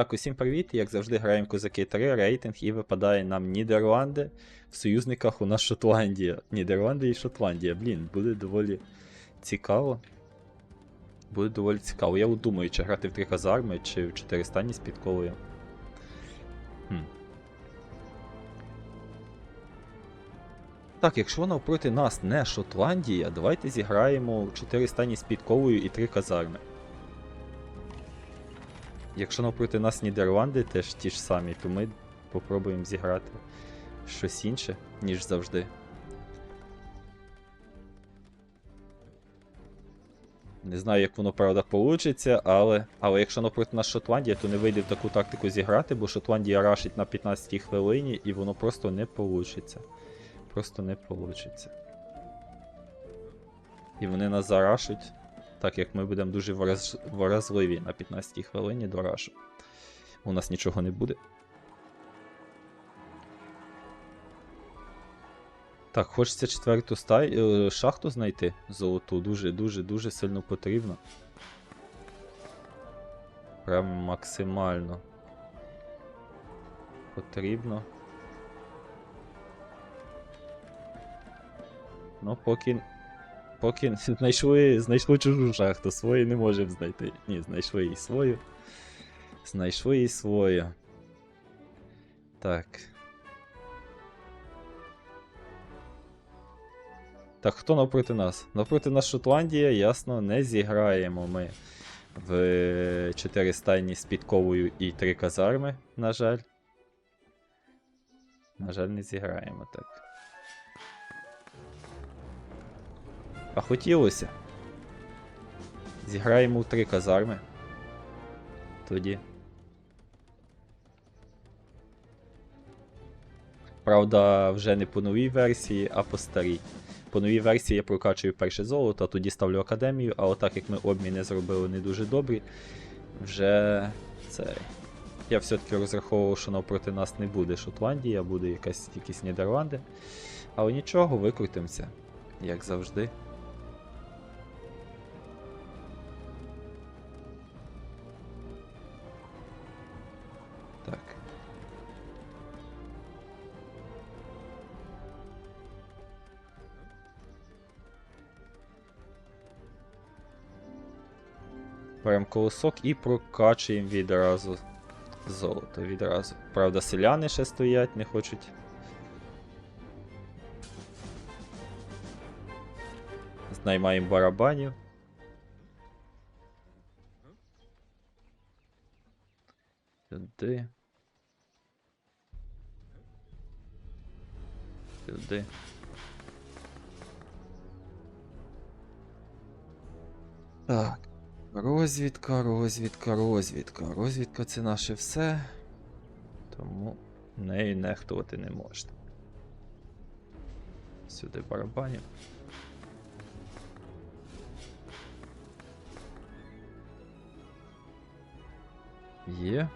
Так, усім привіт! Як завжди, граємо Козаки 3, рейтинг, і випадає нам Нідерланди. В союзниках у нас Шотландія. Нідерланди і Шотландія. Блін, буде доволі цікаво. Буде доволі цікаво. Я думаю, чи грати в три казарми, чи в чотири стані з підковою. Хм. Так, якщо навпроти нас не Шотландія, давайте зіграємо в 4 стані з підковою і 3 казарми. Якщо навпроти нас Нідерланди теж ті ж самі, то ми попробуємо зіграти щось інше, ніж завжди. Не знаю, як воно правда вийде, але, але якщо навпроти нас Шотландія, то не вийде в таку тактику зіграти, бо Шотландія рашить на 15 й хвилині і воно просто не вийде. Просто не вийде. І вони нас зарашать, так як ми будемо дуже враз... вразливі на 15 й хвилині до рашу. У нас нічого не буде. Так, хочеться четверту стай... е, шахту знайти золоту. Дуже, дуже, дуже сильно потрібно. Прям максимально. Потрібно. Ну, поки. Поки знайшли, знайшли чужу шахту, свою не можемо знайти. Ні, знайшли і свою. Знайшли і свою. Так. Так, хто навпроти нас? Навпроти нас Шотландія, ясно, не зіграємо ми в 4 стайні з підковою і 3 казарми, на жаль. На жаль, не зіграємо так. А хотілося. Зіграємо в три казарми. Тоді. Правда, вже не по новій версії, а по старій. По новій версії я прокачую перше золото, а тоді ставлю академію, а отак як ми обміни зробили не дуже добрі, вже це. Я все-таки розраховував, що навпроти нас не буде Шотландія, буде якась якісь Нідерланди. Але нічого, викрутимося, як завжди. Беремо колосок і прокачуємо відразу золото відразу. Правда, селяни ще стоять, не хочуть. Знаймаємо барабанів. Сюди. Сюди. Так. Розвідка, розвідка, розвідка. Розвідка це наше все. Тому нею нехтувати не можна. Сюди барабанів. Є.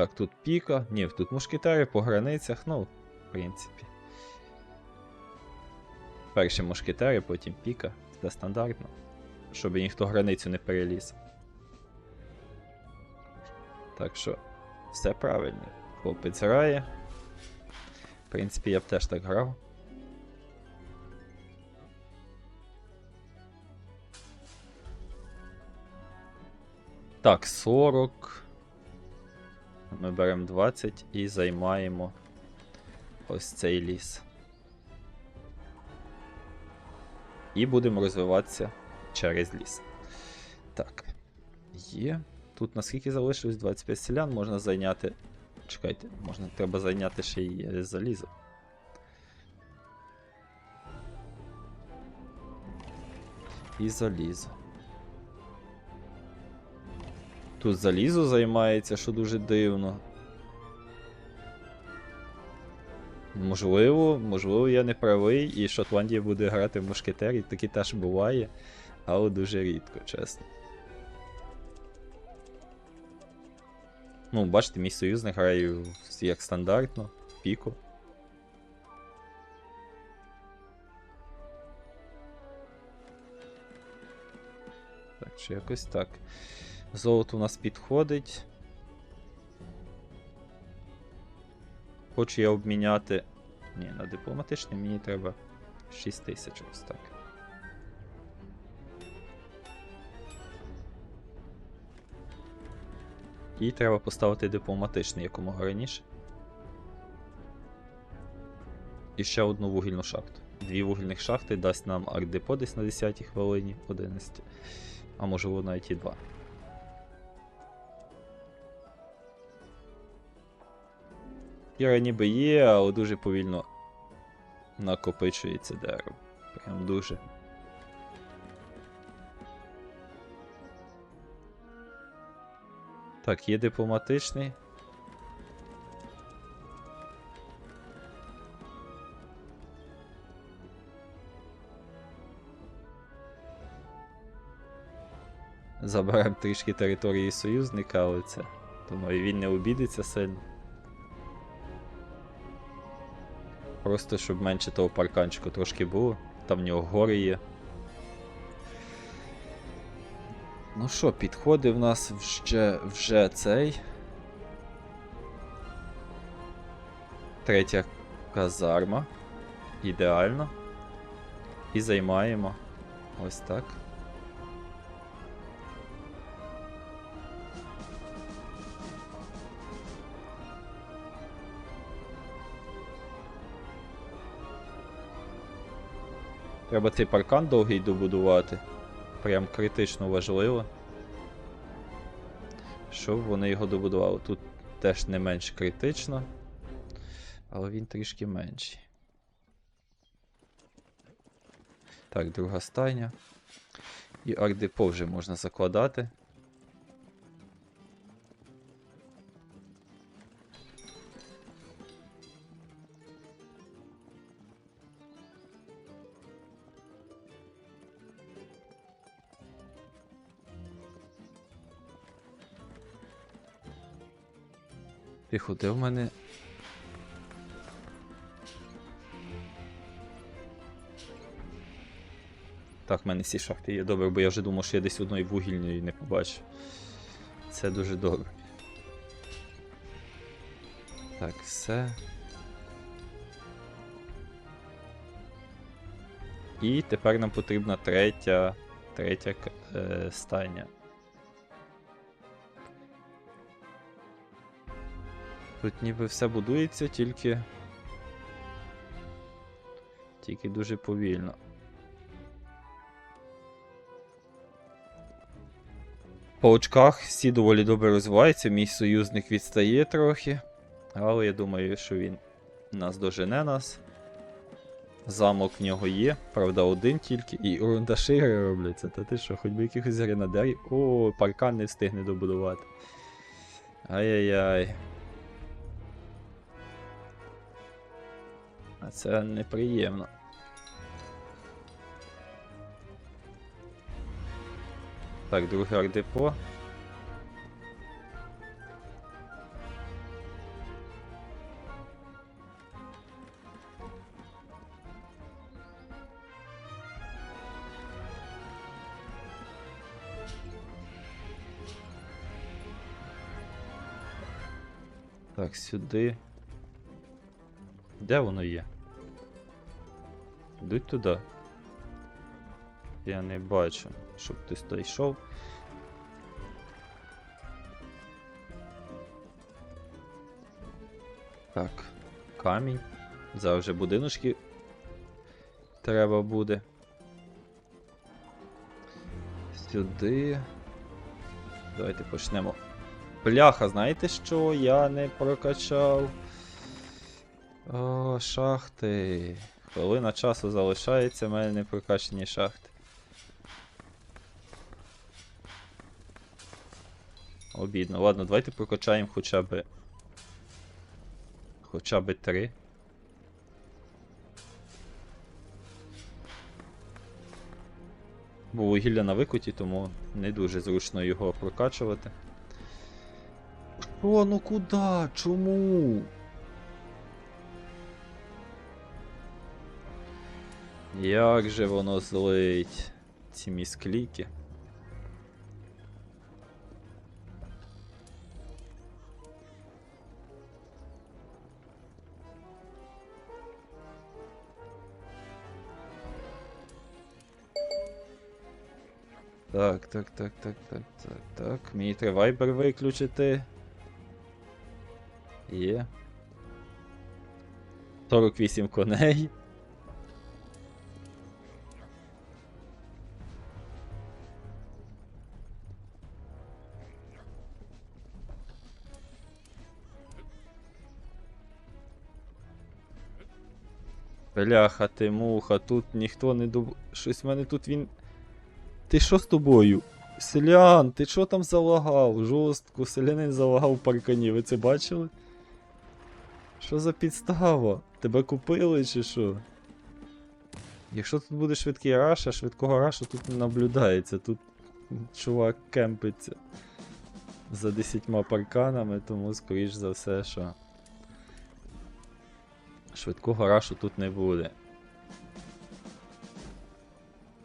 Так, тут піка. Ні, тут мушкетери по границях, ну, в принципі. Перші мушкетери, потім піка. Це стандартно. Щоб ніхто границю не переліз. Так що, все правильно. Хлопець грає. В принципі, я б теж так грав. Так, 40. Ми беремо 20 і займаємо ось цей ліс. І будемо розвиватися через ліс. Так. Є. Тут наскільки залишилось 25 селян, можна зайняти. Чекайте, можна треба зайняти ще й е, залізо. І залізо. Тут залізо займається, що дуже дивно. Можливо, можливо, я не правий, і Шотландія буде грати в мушкетері, таке теж буває, але дуже рідко, чесно. Ну, бачите, мій союзник грає як стандартно, піку. Так, що якось так. Золото у нас підходить. Хочу я обміняти. Ні, на дипломатичний мені треба 6 тисяч ось так. І треба поставити дипломатичний якомога раніше. І ще одну вугільну шахту. Дві вугільних шахти дасть нам ардепо десь на 10 хвилині, 11. А можливо навіть і 2. Піра ніби є, але дуже повільно накопичується дерево. Прям дуже. Так, є дипломатичний. Заберемо трішки території союзника, але це. Думаю, він не обідеться сильно. Просто щоб менше того парканчику трошки було. Там в нього гори є. Ну що, підходить в нас вже, вже цей. Третя казарма. Ідеально. І займаємо. Ось так. Треба цей паркан довгий добудувати. Прям критично важливо. Щоб вони його добудували. Тут теж не менш критично. Але він трішки менший. Так, друга стайня. І ардепо вже можна закладати. Тихо, де в мене. Так, в мене всі шахти є добре, бо я вже думав, що я десь одної вугільної не побачив. Це дуже добре. Так, все. І тепер нам потрібна третя. Третя е, стайня. Тут ніби все будується, тільки. Тільки дуже повільно. По очках всі доволі добре розвиваються, мій союзник відстає трохи. Але я думаю, що він нас дожене нас. Замок в нього є, правда, один тільки. І урундашири робляться. Та ти що, хоч би якихось гренадерів. О, паркан не встигне добудувати. Ай-яй-яй. А це неприємно. Так, друге ардепо. Так, сюди. Де воно є? Йдуть туди. Я не бачу, щоб хтось туди йшов. Так, камінь. Зараз вже будиночки треба буде. Сюди. Давайте почнемо. Бляха, знаєте що? Я не прокачав. О, шахти. Хвилина часу залишається, в мене не прокачані шахти. Обідно. Ладно, давайте прокачаємо хоча б. Хоча б три. Бо вугілля на викуті, тому не дуже зручно його прокачувати. О, ну куди? Чому? Як же воно злить ці міскліки. Так, так, так, так, так, так, так. Мені треба вайбер виключити. Є. 48 коней. Бляха, ти муха, тут ніхто не доб... Щось в мене тут він. Ти що з тобою? Селян, ти що там залагав? Жорстко, селянин залагав в паркані, ви це бачили? Що за підстава? Тебе купили чи що? Якщо тут буде швидкий раш, а швидкого рашу тут не наблюдається, тут чувак кемпиться за 10 парканами, тому скоріш за все, що швидкого рашу тут не буде.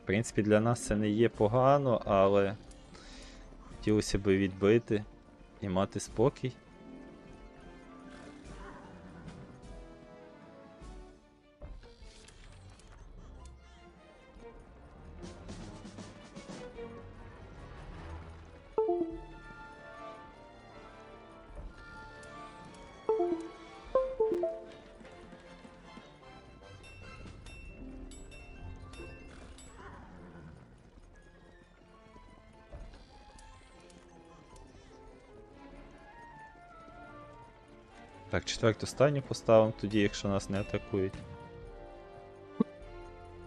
В принципі, для нас це не є погано, але хотілося б відбити і мати спокій. Так, четверту стайню поставимо тоді, якщо нас не атакують.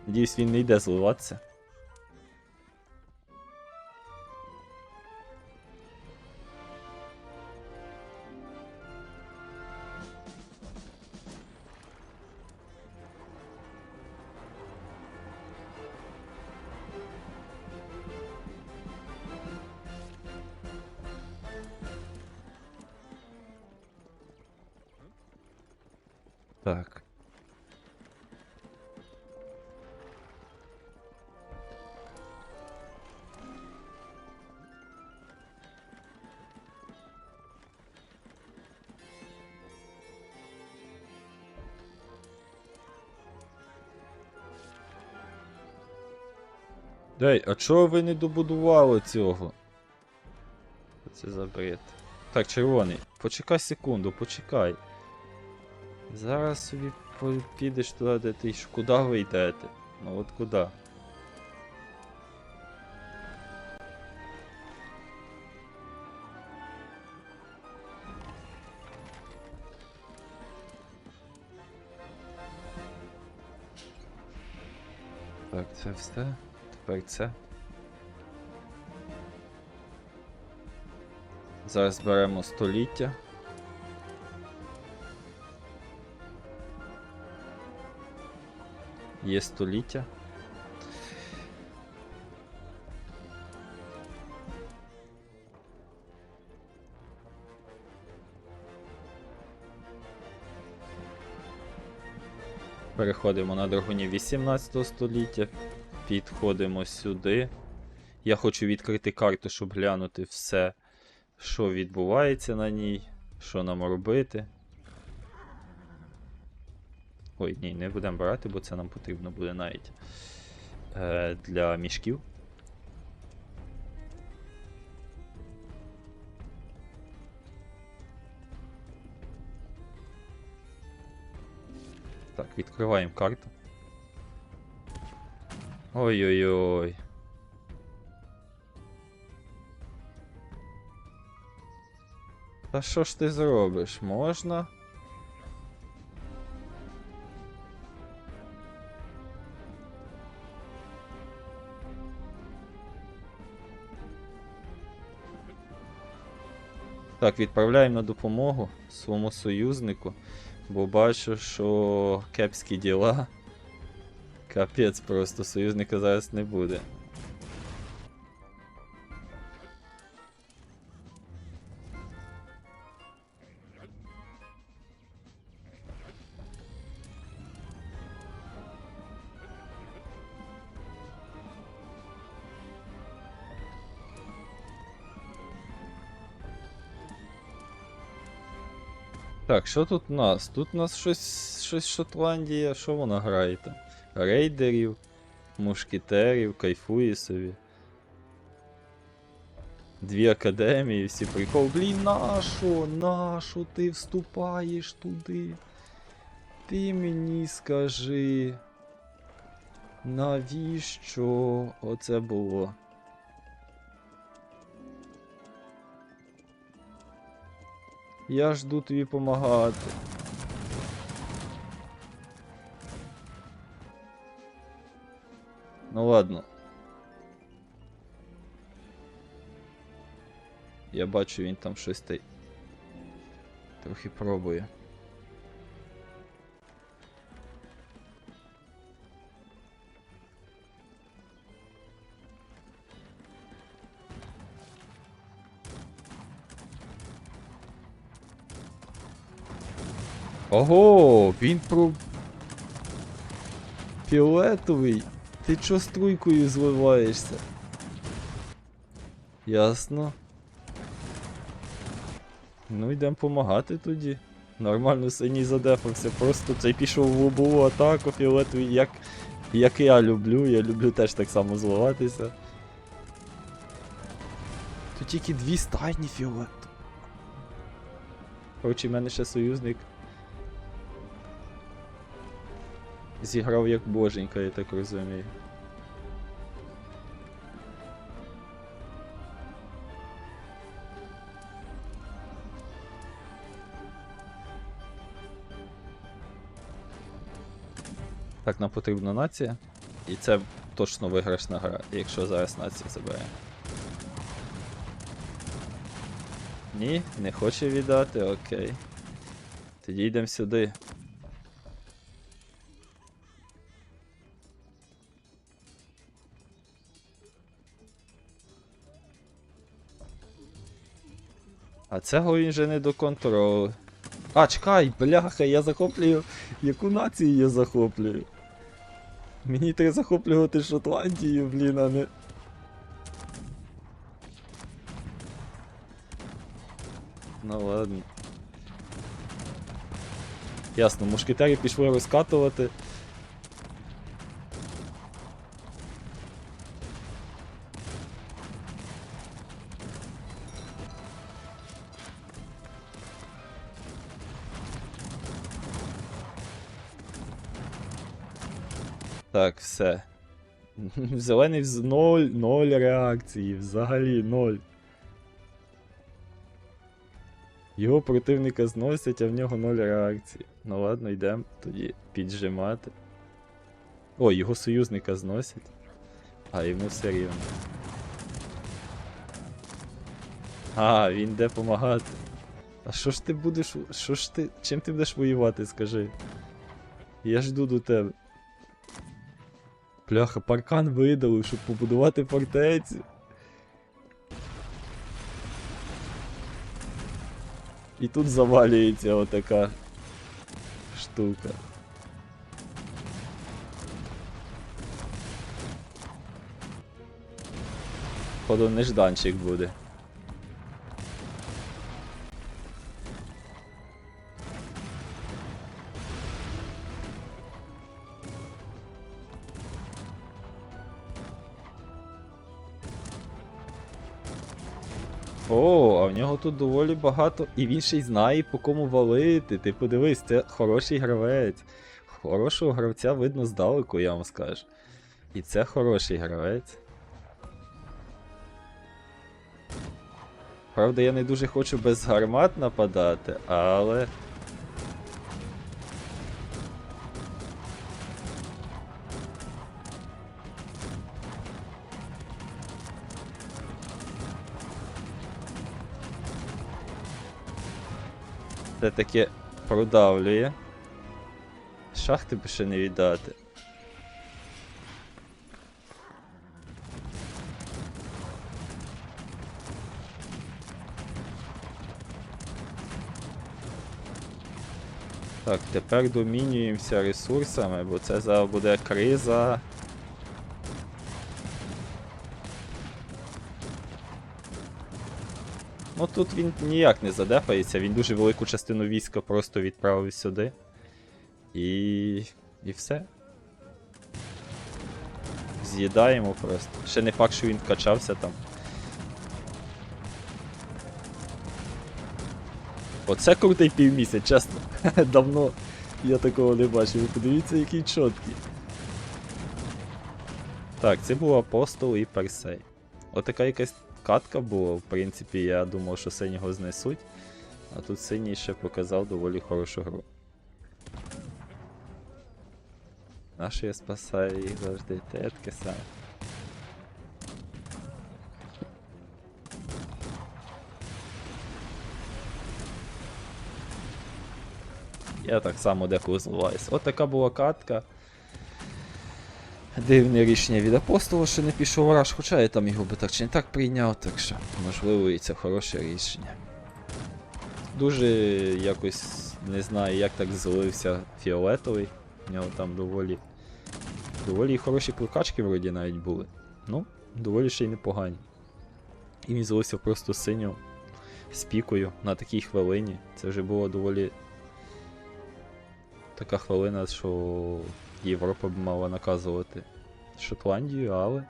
Надіюсь, він не йде зливатися. Дай, а чого ви не добудували цього? Це за. Так, червоний, почекай секунду, почекай. Зараз собі підеш туди, де ти ж куди ви йдете? Ну от куди? Так, це все. Тепер. Зараз беремо століття. Є століття. Переходимо на драгунів 18 століття. Підходимо сюди. Я хочу відкрити карту, щоб глянути все, що відбувається на ній, що нам робити. Ой, ні, не будемо брати, бо це нам потрібно буде навіть е, для мішків. Так, відкриваємо карту. Ой-ой-ой. Та що ж ти зробиш? Можна? Так, відправляємо на допомогу своєму союзнику, бо бачу, що кепські діла. Капець просто, союзника зараз не буде. Так, що тут у нас? Тут у нас щось, щось Шотландія, що вона грає там? Рейдерів, мушкетерів, кайфує собі. Дві академії, всі прикол. Блін, нащо? Нащо ти вступаєш туди? Ти мені скажи. Навіщо оце було? Я жду тобі помагати. Ладно. Я бачу, він там щось та трохи пробує. Ого, він про фіолетовий. Ти чо струйкою зливаєшся? Ясно. Ну йдемо помагати тоді. Нормально синій задефався, просто цей пішов в лобову атаку фіолетовий, як, як я люблю, я люблю теж так само зливатися. Тут тільки дві стайні фіолетові. Коротше, в мене ще союзник. Зіграв як боженька, я так розумію. Так, нам потрібна нація. І це точно виграшна гра, якщо зараз нація забере. Ні, не хоче віддати, окей. Тоді йдемо сюди. А цього він же не до контролю. А, чекай, бляха, я захоплюю. Яку націю я захоплюю? Мені треба захоплювати Шотландію, блін, а не. Ну ладно. Ясно, мушкетери пішли розкатувати. Так, все. Зелений з ноль, ноль реакції, взагалі ноль. Його противника зносять, а в нього ноль реакції. Ну ладно, йдемо тоді піджимати. О, його союзника зносять. А, йому все рівно. А, він йде помагати. А що ж ти будеш. Що ж ти. Чим ти будеш воювати, скажи? Я жду до тебе. Бляха, паркан видали, щоб побудувати фортецю. І тут завалюється отака штука. Походу нежданчик буде. О, а в нього тут доволі багато. І він ще й знає, по кому валити. Ти подивись, це хороший гравець. Хорошого гравця видно здалеку, я вам скажу. І це хороший гравець. Правда, я не дуже хочу без гармат нападати, але. Це таке продавлює. Шахти б ще не віддати. Так, тепер домінюємося ресурсами, бо це зараз буде криза. Ну тут він ніяк не задефається, він дуже велику частину війська просто відправив сюди. І. і все. З'їдаємо просто. Ще не факт, що він качався там. Оце крутий півмісяць, чесно. Давно я такого не бачив. Подивіться, який чоткий. Так, це був апостол і персей. Отака якась катка була, в принципі, я думав, що синього знесуть. А тут синій ще показав доволі хорошу гру. Наше я спасаю їх завжди, те таке саме. Я так само деколи зливаюсь. От така була катка. Дивне рішення від апостола, що не пішов раш, хоча я там його би так чи не так прийняв, так що, можливо, і це хороше рішення. Дуже якось не знаю, як так злився фіолетовий. У нього там доволі. Доволі хороші прокачки вроді навіть були. Ну, доволі ще й непогані. І він злився просто синьо з пікою на такій хвилині. Це вже було доволі така хвилина, що Європа б мала наказувати Шотландію, але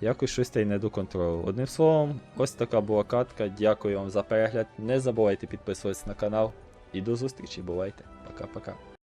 якось щось та й не до контролю. Одним словом, ось така була катка. Дякую вам за перегляд. Не забувайте підписуватися на канал. І до зустрічі, бувайте. Пока-пока.